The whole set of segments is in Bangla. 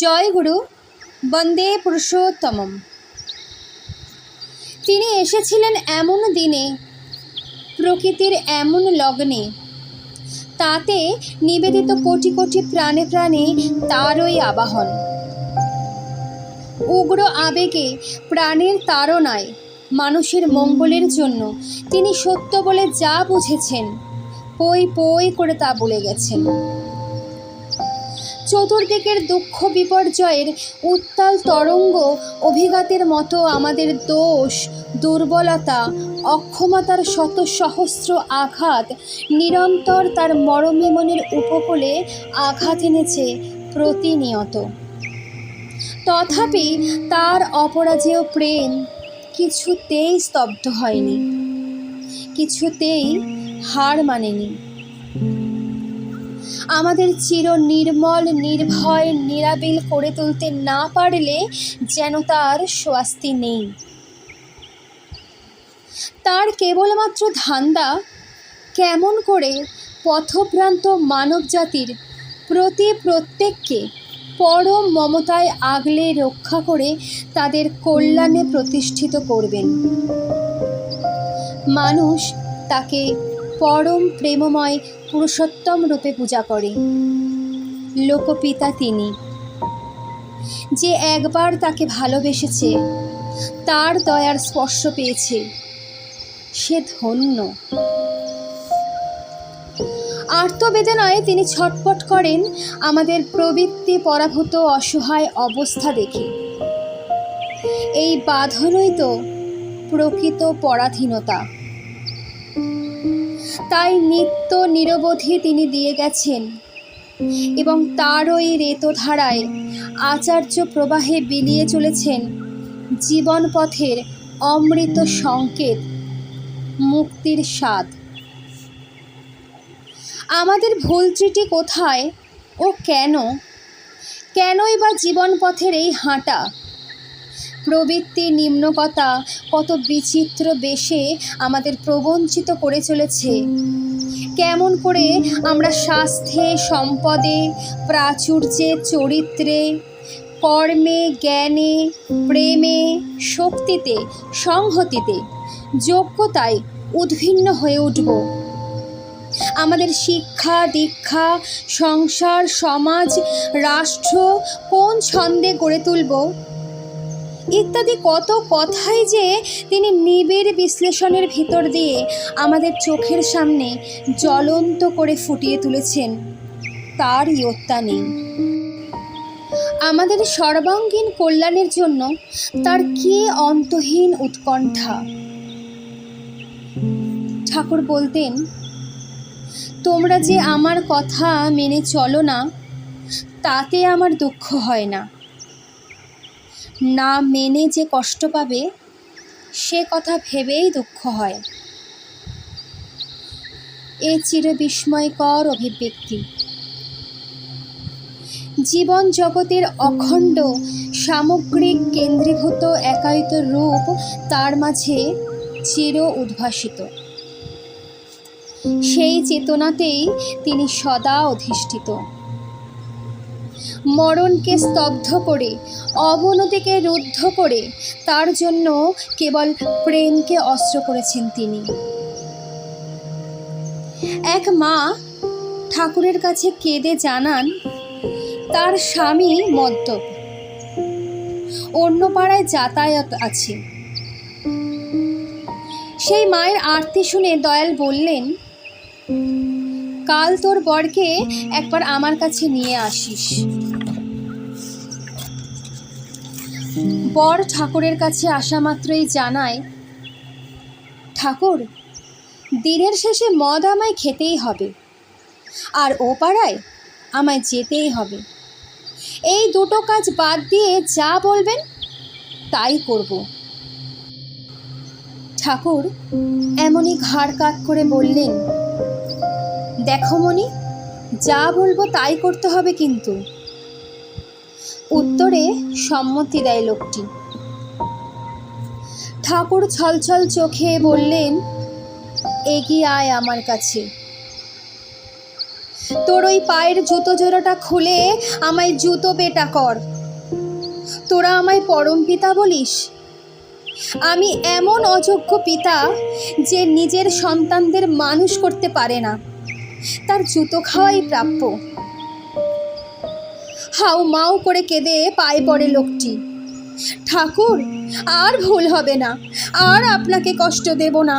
জয় গুরু, বন্দে পুরুষোত্তমম। তিনি এসেছিলেন এমন দিনে, প্রকৃতির এমন লগ্নে। তাতে নিবেদিত কোটি কোটি প্রাণে প্রাণে তারই আবাহন। উগ্র আবেগে, প্রাণের তাড়নায়, মানুষের মঙ্গলের জন্য তিনি সত্য বলে যা বুঝেছেন, পই পই করে তা বলে গেছেন। চতুর্দিকের দুঃখ বিপর্যয়ের উত্তাল তরঙ্গ অভিঘাতের মতো আমাদের দোষ, দুর্বলতা, অক্ষমতার শত সহস্র আঘাত নিরন্তর তার মরমী মনের উপকূলে আঘাত এনেছে প্রতিনিয়ত। তথাপি তার অপরাজেয় প্রেম কিছুতেই স্তব্ধ হয়নি, কিছুতেই হার মানেনি। আমাদের চির নির্মল, নির্ভয়, নিরাবিল করে তুলতে না পারলে যেন তার স্বাস্তি নেই। তার কেবলমাত্র ধান্দা কেমন করে পথভ্রান্ত মানবজাতির প্রতি প্রত্যেককে পরম মমতায় আগলে রক্ষা করে তাদের কল্যাণে প্রতিষ্ঠিত করবেন। মানুষ তাকে পরম প্রেমময় পুরুষোত্তম রূপে পূজা করে। লোকপিতা তিনি। যে একবার তাকে ভালোবেসেছে, তার দয়ার স্পর্শ পেয়েছে, সে ধন্য। আর্তবেদনায় তিনি ছটপট করেন আমাদের প্রবৃত্তি পরাভূত অসহায় অবস্থা দেখে। এই বাঁধনই তো প্রকৃত পরাধীনতা। তাই নিত্য নিরবধি তিনি দিয়ে গেছেন। এবং তার ওই রেতধারায় আচার্য প্রবাহে বিলিয়ে চলেছেন জীবন পথের অমৃত সংকেত, মুক্তির স্বাদ। আমাদের ভুল ত্রুটি কোথায় ও কেন? কেনই বা জীবন পথের এই হাঁটা? প্রবৃত্তি নিম্নকতা কত বিচিত্র বেশে আমাদের প্রবঞ্চিত করে চলেছে। কেমন করে আমরা স্বাস্থ্যে, সম্পদে, প্রাচুর্যে, চরিত্রে, কর্মে, জ্ঞানে, প্রেমে, শক্তিতে, সংহতিতে, যোগ্যতায় উদ্ভিন্ন হয়ে উঠব। আমাদের শিক্ষা, দীক্ষা, সংসার, সমাজ, রাষ্ট্র কোন ছন্দে গড়ে তুলব? ইত্যাদি কত কথাই যে তিনি নিবিড় বিশ্লেষণের ভিতর দিয়ে আমাদের চোখের সামনে জ্বলন্ত করে ফুটিয়ে তুলেছেন। তার ইয়ত্তা নেই। আমাদের সর্বাঙ্গীন কল্যাণের জন্য তার কি অন্তহীন উৎকণ্ঠা? ঠাকুর বলতেন, তোমরা যে আমার কথা মেনে চলো না, তাতে আমার দুঃখ হয় না। না মেনে যে কষ্ট পাবে, সে কথা ভেবেই দুঃখ হয়। এ চির বিস্ময়কর অভিব্যক্তি। জীবন জগতের অখণ্ড, সামগ্রিক কেন্দ্রীভূত একায়িত রূপ তার মাঝে চির উদ্ভাসিত। সেই চেতনাতেই তিনি সদা অধিষ্ঠিত। মরণকে স্তব্ধ করে, অবনতিকে রুদ্ধ করে, তার জন্য কেবল প্রেমকে অস্ত্র করেছেন তিনি। এক মা ঠাকুরের কাছে কেঁদে জানান, তার স্বামী মদ্যপ। অন্য পাড়ায় যাতায়াত আছে সেই মায়ের আরতি শুনে দয়াল বললেন, কাল তোর বরকে একবার আমার কাছে নিয়ে আসিস। বর ঠাকুরের কাছে আসা মাত্রই জানায়, ঠাকুর, দিনের শেষে মদ আমায় খেতেই হবে। আর ও পাড়ায় আমায় যেতেই হবে। এই দুটো কাজ বাদ দিয়ে যা বলবেন, তাই করব ঠাকুর এমনই ঘাড় কাত করে বললেন, দেখো মনি যা বলব তাই করতে হবে কিন্তু। উত্তরে সম্মতি দেয় লোকটি। ঠাকুর ছলছল চোখে বললেন, এগিয়ে আয় আমার কাছে। তোর ওই পায়ের জুতো জোড়াটা খুলে আমায় জুতো পেটা কর। তোরা আমায় পরম পিতা বলিস? আমি এমন অযোগ্য পিতা যে নিজের সন্তানদের মানুষ করতে পারে না। তার জুতো খাওয়াই প্রাপ্য। হাউ মাউ করে কেঁদে পায়ে পড়ে লোকটি। ঠাকুর, আর ভুল হবে না, আর আপনাকে কষ্ট দেব না।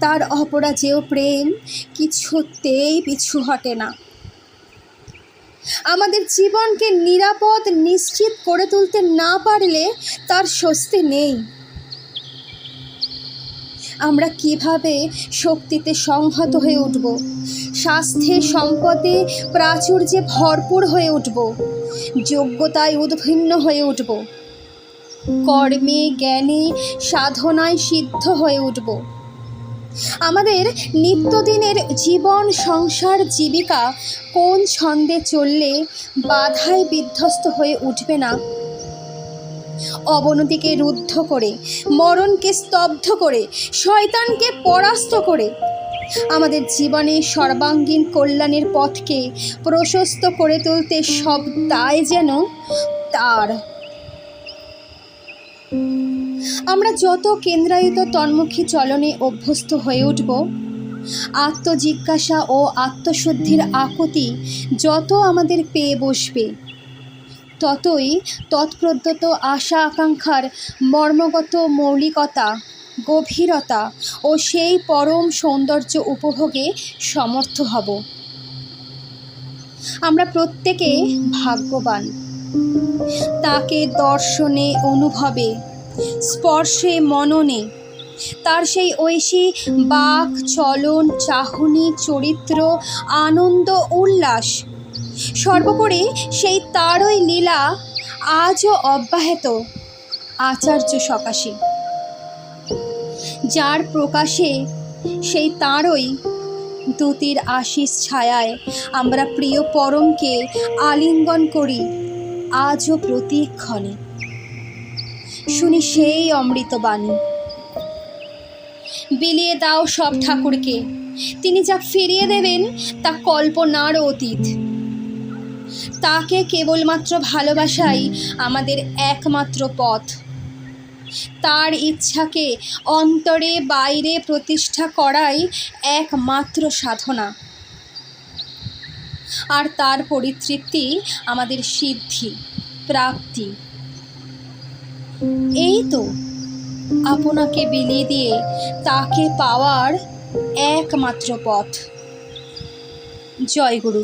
তার অপরাজেয় প্রেম কিছুতেই পিছু হটে না। আমাদের জীবনকে নিরাপদ, নিশ্চিত করে তুলতে না পারলে তার স্বস্তি নেই। আমরা কীভাবে শক্তিতে সংহত হয়ে উঠব? স্বাস্থ্যে সম্পদে প্রাচুর্যে ভরপুর হয়ে উঠব। যোগ্যতায় উদ্ভিন্ন হয়ে উঠব। কর্মে, জ্ঞানে, সাধনায় সিদ্ধ হয়ে উঠব। আমাদের নিত্যদিনের জীবন, সংসার, জীবিকা কোন ছন্দে চললে বাধায় বিধ্বস্ত হয়ে উঠবে না? অবনতিকে রুদ্ধ করে, মরণকে স্তব্ধ করে, শয়তানকে পরাস্ত করে। আমাদের জীবনে সর্বাঙ্গীন কল্যাণের পথকে প্রশস্ত করে তুলতে সব দায় যেন তার। আমরা যত কেন্দ্রায়িত তন্মুখী চলনে অভ্যস্ত হয়ে উঠব, আত্মজিজ্ঞাসা ও আত্মশুদ্ধির আকুতি যত আমাদের পেয়ে বসবে। ততই তৎপ্রদত্ত আশা আকাঙ্ক্ষার মর্মগত মৌলিকতা, গভীরতা ও সেই পরম সৌন্দর্য উপভোগে সমর্থ হব। আমরা প্রত্যেকে ভাগ্যবান। তাকে দর্শনে, অনুভবে, স্পর্শে, মননে, তার সেই ঐশী বাক, চলন, চাহনি, চরিত্র, আনন্দ, উল্লাস সর্বোপরি সেই তারই লীলা আজও অব্যাহত, আচার্য সকাশে। যার প্রকাশে সেই তাঁরই দূতির আশিস ছায়ায় আমরা প্রিয় পরমকে আলিঙ্গন করি আজও প্রতিক্ষণে। শুনি সেই অমৃত বাণী। বিলিয়ে দাও সব ঠাকুরকে, তিনি যা ফিরিয়ে দেবেন তা কল্পনারও অতীত। তাকে কেবলমাত্র ভালোবাসাই আমাদের একমাত্র পথ। তার ইচ্ছাকে অন্তরে বাইরে প্রতিষ্ঠা করাই একমাত্র সাধনা। আর তার পরিতৃপ্তি আমাদের সিদ্ধি, প্রাপ্তি। এই তো আপনাকে বিলিয়ে দিয়ে তাকে পাওয়ার একমাত্র পথ। জয় গুরু।